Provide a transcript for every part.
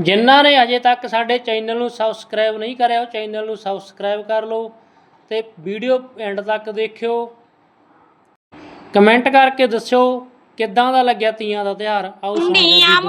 ਜਿਨ੍ਹਾਂ ਨੇ ਅਜੇ ਤੱਕ ਸਾਡੇ ਚੈਨਲ ਨੂੰ ਸਬਸਕ੍ਰਾਈਬ ਨਹੀਂ ਕਰਿਆ ਉਹ ਚੈਨਲ ਨੂੰ ਸਬਸਕ੍ਰਾਈਬ ਕਰ ਲਓ ਤੇ ਵੀਡੀਓ ਐਂਡ ਤੱਕ ਦੇਖਿਓ। ਕਮੈਂਟ ਕਰਕੇ ਦੱਸਿਓ ਕਿੱਦਾਂ ਦਾ ਲੱਗਿਆ ਤੀਆਂ ਦਾ ਤਿਉਹਾਰ? ਆਓ ਸੁਣਦੇ ਹਾਂ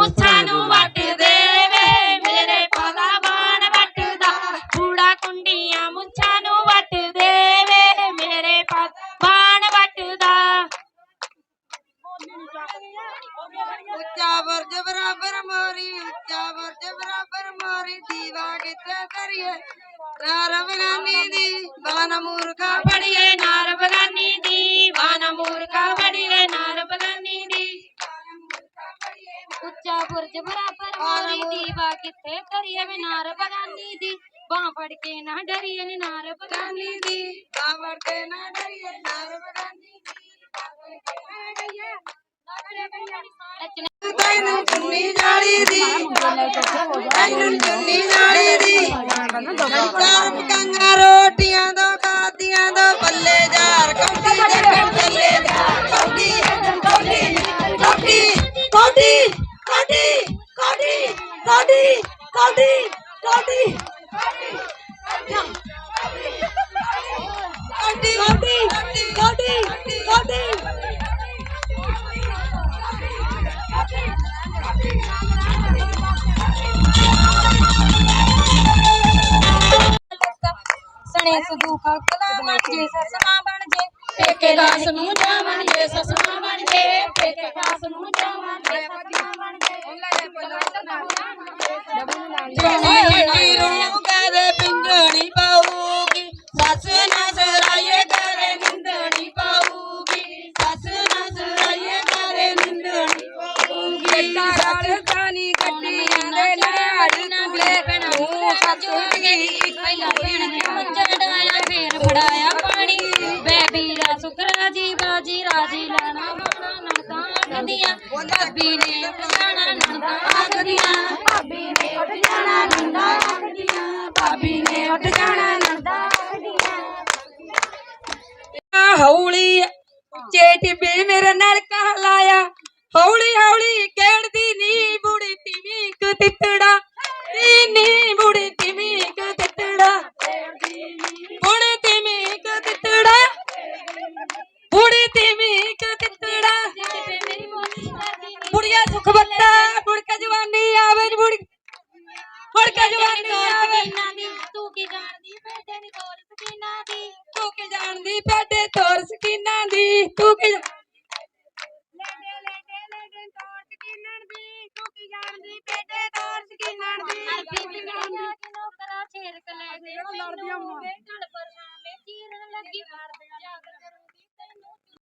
बगानी दी वान मूर्ख बड़िए नार बगानी दी। वान मूर्ख बड़िए नार बगानी दी। उच्चा बुर्ज बराबर बोली दी वा किथे करिए में नार बगानी दी। बावड़ के ना डरिए ने नार बगानी दी। बावड़ के ना डरिए नार बगानी दी। तैनू चुन्नी जाली दी। तैनू चुन्नी जाली ਦੀ ਚਾਰ ਪਕਾਈਆਂ ਰੋਟੀਆਂ ਦੋ ਖਾਦੀਆਂ ਦੋ ਬੱਲੇ ਜਾਰ ਕੌਡੀ ਦੇ ਚੱਲੇ ਕੌਡੀ ਕੌਡੀ ਕੌਡੀ ਕੌਡੀ ਕੌਡੀ ਕੌਡੀ ਕੌਡੀ ਕੌਡੀ ਕੌਡੀ ਕੌਡੀ ਬਣੇ ਸਦੂਖ ਕਲਾ ਬਣ ਜੇ ਸਸਨਾ ਬਣ ਜੇ। ਪੇਕੇ ਦਾਸ ਨੂੰ ਜਾਵਣ ਜੇ ਸਸਨਾ ਬਣ ਜੇ। ਪੇਕੇ ਦਾਸ ਨੂੰ ਜਾਵਣ ਜੇ ਸਸਨਾ ਬਣ ਜੇ। ਉਹਨਾਂ ਦੇ ਪਲਟ ਨਾ ਜੇ ਨੀਰੂ ਕਰੇ ਪਿੰਗੜ ਬੇਬੀਰਾ ਜੀ ਬਾਜੀ ਰਾਜੀ ਲਾਣਾ ਮਾਣਾ ਨਣਦਾਂ ਆਖਦੀਆਂ ਭਾਬੀ ਨੇ ਜਾਣਾ ਨਣਦਾਂ ਆਖਦੀਆਂ ਭਾਬੀ ਨੇ ਉੱਠ ਜਾਣਾ ਨਣਦਾਂ ਆਖਦੀਆਂ ਭਾਬੀ ਨੇ ਉੱਠ ਜਾਣਾ ਨਣਦਾਂ ਆਖਦੀਆਂ ਹੌਲੀ ਚੇਟ ਬੇ ਮੇਰੇ ਨਾਲ ਕਹ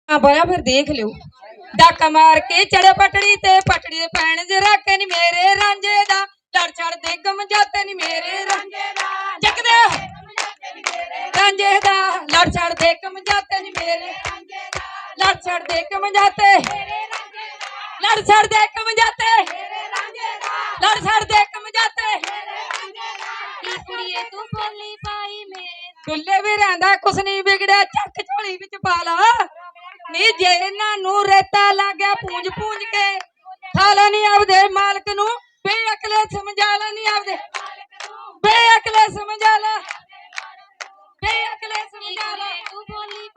ਆ ਬੜਾ ਫਿਰ ਦੇਖ ਲਿਓ ਡਾਕਾ ਮਾਰ ਕੇ ਚੜੇ ਪਟੜੀ ਤੇ ਪਟੜੀ ਦੇ ਪੈਣ ਜਰਾ ਕੇ ਨੀ ਮੇਰੇ ਰਾਂਝੇ ਦਾ ਲੜ ਛੜ ਦੇ ਗਮ ਜਾਤੇ ਨੀ ਮੇਰੇ ਰਾਂਝੇ ਦਾ ਜਗਦੇ ਰਾਂਝੇ ਦਾ ਲੜ ਛੜ ਦੇ ਗਮ ਜਾਤੇ ਨੀ ਮੇਰੇ ਦੇ ਗਮ ਜਾਤੇ ਲੜ ਛੜ ਦੇ ਗਮ ਜਾਤੇ ਲੜ ਛੜ ਦੇ ਗਮ ਜਾਤੇ ਕੀ ਕੁੜੀਏ ਤੂੰ ਬੋਲੀ ਪਾਈ ਮੇਰੇ ਦੁੱਲੇ ਵੀ ਰਹਿੰਦਾ ਕੁਛ ਨਹੀਂ ਵਿਗੜਿਆ ਚੱਕ ਝੋਲੀ ਵਿੱਚ ਪਾ ਲਾ। ਨੀ ਜੇ ਇਹਨਾਂ ਨੂੰ ਰੇਤਾ ਲੱਗਿਆ ਪੂੰਝ ਪੂੰਝ ਕੇ ਖਾਲਾ ਨਹੀਂ ਆਪਦੇ ਮਾਲਕ ਨੂੰ। ਬੇਅਕਲੇ ਸਮਝਾ ਲਾ ਨਹੀਂ ਆਪਦੇ। ਬੇਅਕਲੇ ਸਮਝਾ ਲਾ। ਬੇਅਕਲੇ ਸਮਝਾ ਲਾ। ਤੂੰ ਬੋਲੀ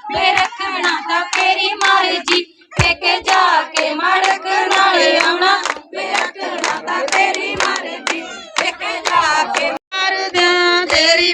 ਵੇ ਰੱਖਣਾ ਤਾਂ ਤੇਰੀ ਮਰਜ਼ੀ। ਪੇਕੇ ਜਾ ਕੇ ਮੜਕ ਨਾਲ ਆਉਣਾ। ਵੇ ਰੱਖਣਾ ਤਾਂ ਤੇਰੀ ਮਰਜ਼ੀ। ਪੇਕੇ ਜਾ ਕੇ ਮਰਦਿਆਂ ਤੇਰੀ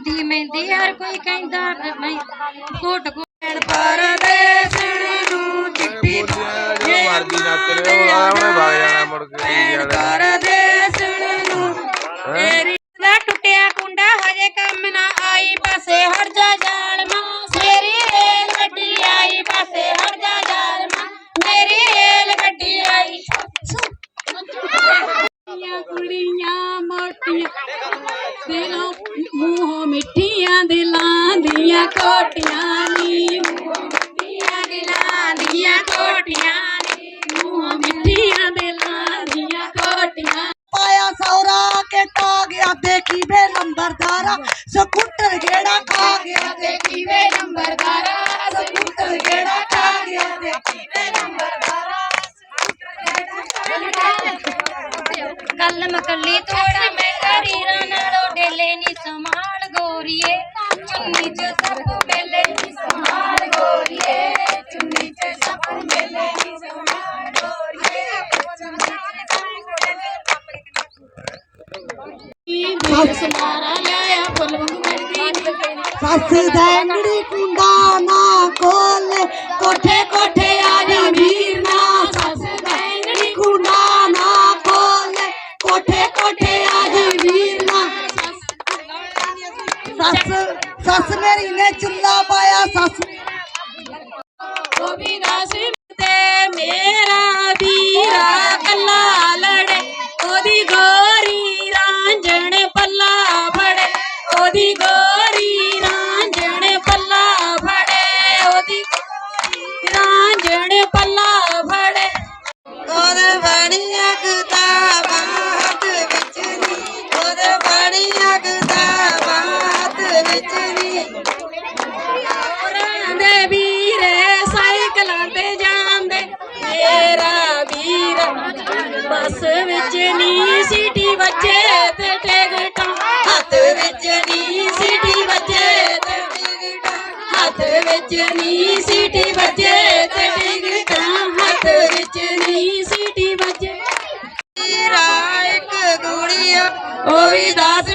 ਲਾਉਂਦੀ ਮਹਿੰਦੀ ਹਰ ਕੋਈ ਕਹਿੰਦਾ ਨਹੀਂ ਕੋਟ ਕੋਣ ਪਰਦੇਸਣ ਨੂੰ ਚਿੱਟੀ ਮਰਦੀ ਨਾ ਕਰਿਓ। ਆ ਉਹਨੇ ਜਾਣਾ ਮੁੜ ਕੇ कल मकली थोड़ा में करी रानाड़ो डेले नी संभाल गोरिए। चुन्नी च सब मेले नी संभाल गोरिए। चुन्नी च सब मेले नी संभाल गोरिए। समारा लाया बलवंग मर्दी सस धनड़ी कुंदा ना ਵਿੱਚ ਨੀ ਸੀਟੀ ਵੱਜੇ ਤੇ ਟਿਕਟਾਂ ਹੱਥ ਵਿੱਚ ਨੀ ਸੀਟੀ ਵੱਜੇ ਤੇ ਟਿਕਟਾਂ ਹੱਥ ਵਿੱਚ ਨੀ ਸੀਟੀ ਵੱਜੇ ਤੇ ਟਿਕਟਾਂ ਹੱਥ ਵਿੱਚ ਨੀ ਸੀਟੀ ਵੱਜੇ। ਤੇਰਾ ਇੱਕ ਗੋਲੀਆ ਉਹ ਵੀ ਦਾਸ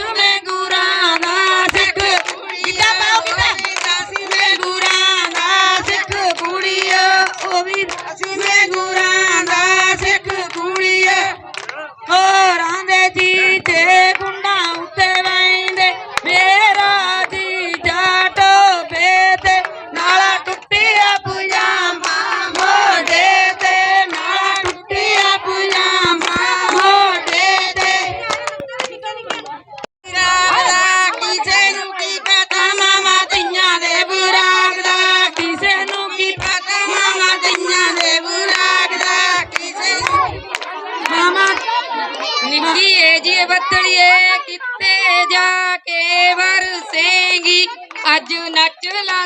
ਬਤੜੀਏ ਕਿੱਤੇ ਜਾ ਕੇ ਵਰਸੇਂਗੀ। ਅੱਜ ਨੱਚ ਲਾ